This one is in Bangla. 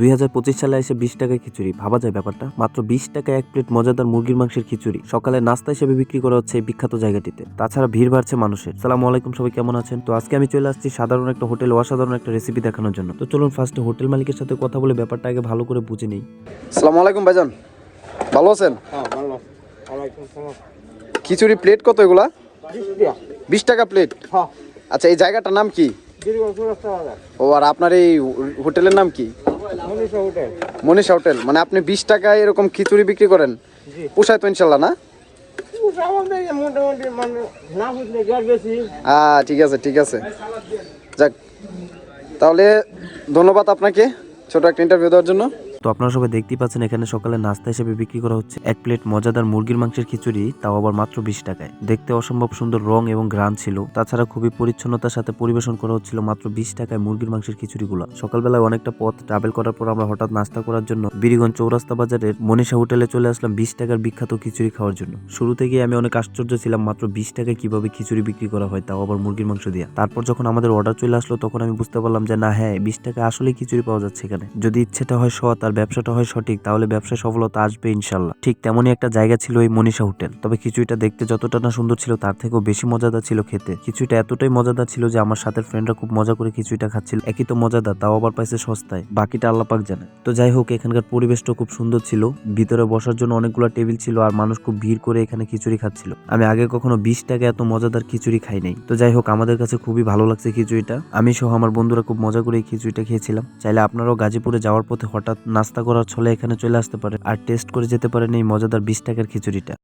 দুই সালে এসে বিশ টাকায় খিচুড়ি। ভাবা যায় ব্যাপারটা। মাত্র বিশ টাকায় এক প্লেট মজাদার মুরগির মাংসের খিচুড়ি। সকালে নাস্তা হিসেবে বিক্রি করা হচ্ছে এই বিখ্যাত জায়গাটিতে। তাছাড়া ভিড় বাড়ছে মানুষের। সালাম আলাইকুম সবাই কেমন আছেন? তো আজকে আমি চলে আসছি সাধারণ একটা হোটেল অসাধারণ একটা রেসিপি দেখানোর জন্য। তো চলুন ফার্স্টে হোটেল মালিকের সাথে কথা বলে ব্যাপারটা আগে ভালো করে বুঝে নিই। সালাম আলাইকুম ভাইজান। ভালো আছেন? হ্যাঁ ভালো। ওয়ালাইকুম সালাম। খিচুড়ি প্লেট কত এগুলা? বিশ টাকা। প্লেট হ্যাঁ। আচ্ছা এই জায়গাটার নাম কি? ও আর আপনার এই হোটেলের নাম কি? মনীষা হোটেল। মানে আপনি বিশ টাকায় এরকম খিচুড়ি বিক্রি করেন? পোষায় তো ইনশাল্লাহ না? মানে ঠিক আছে ঠিক আছে। যাক তাহলে ধন্যবাদ আপনাকে ছোট একটা ইন্টারভিউ দেওয়ার জন্য। তো আপনারা সবাই দেখতেই পাচ্ছেন, এখানে সকালে নাস্তা হিসেবে বিক্রি করা হচ্ছে। এক প্লেট মজাদার মুরগির মাংসের খিচুড়ি, তাও আবার মাত্র বিশ টাকায়। দেখতে অসম্ভব সুন্দর রং এবং গ্রান ছিল। তাছাড়া খুবই পরিচ্ছন্নতার সাথে পরিবেশন করা হচ্ছিল মাত্র বিশ টাকায় মুরগির মাংসের খিচুড়িগুলো। সকালবেলায় অনেকটা পথ ট্রাভেল করার পর আমরা হঠাৎ নাস্তা করার জন্য বীরগঞ্জ চৌরাস্তা বাজারের মনীষা হোটেলে চলে আসলাম বিশ টাকার বিখ্যাত খিচুড়ি খাওয়ার জন্য। শুরু থেকে আমি অনেক আশ্চর্য ছিলাম মাত্র বিশ টাকায় কীভাবে খিচুড়ি বিক্রি করা হয়, তাও আবার মুরগির মাংস দিয়ে। তারপর যখন আমাদের অর্ডার চলে আসলো, তখন আমি বুঝতে পারলাম যে না হ্যাঁ বিশ টাকা আসলেই খিচুড়ি পাওয়া যাচ্ছে এখানে। যদি ইচ্ছেটা হয় সৎ ব্যবসাটা হয় সঠিক, তাহলে ব্যবসায় সফলতা আসবে ইনশাল্লাহ। ঠিক তেমনই একটা জায়গা ছিল এই মনীষা হোটেল। তবে খিচুড়িটা দেখতে যতটা না সুন্দর ছিল, তার থেকেও বেশি মজাদার ছিল খেতে। খিচুড়িটা এতটাই মজাদার ছিল যে আমার সাথে ফ্রেন্ডরা খুব মজা করে খিচুড়িটা খাচ্ছিল। একই তো মজাদার, তাও আবার পাইছে সস্তায়। বাকিটা আল্লাপাক জানে। তো যাই হোক, এখানকার পরিবেশটা খুব সুন্দর ছিল। ভিতরে বসার জন্য অনেকগুলো টেবিল ছিল আর মানুষ খুব ভিড় করে এখানে খিচুড়ি খাচ্ছিল। আমি আগে কখনো বিশ টাকা এত মজাদার খিচুড়ি খাই নাই। তো যাই হোক, আমাদের কাছে খুবই ভালো লাগছে খিচুড়িটা। আমি সহ আমার বন্ধুরা খুব মজা করে এই খিচুড়িটা খেয়েছিলাম। চাইলে আপনারাও গাজীপুরে যাওয়ার পথে হঠাৎ নাস্তা করার ছলে এখানে চলে আসতে পারেন। আর টেস্ট করে যেতে পারেন এই মজাদার বিশ টাকার খিচুড়িটা।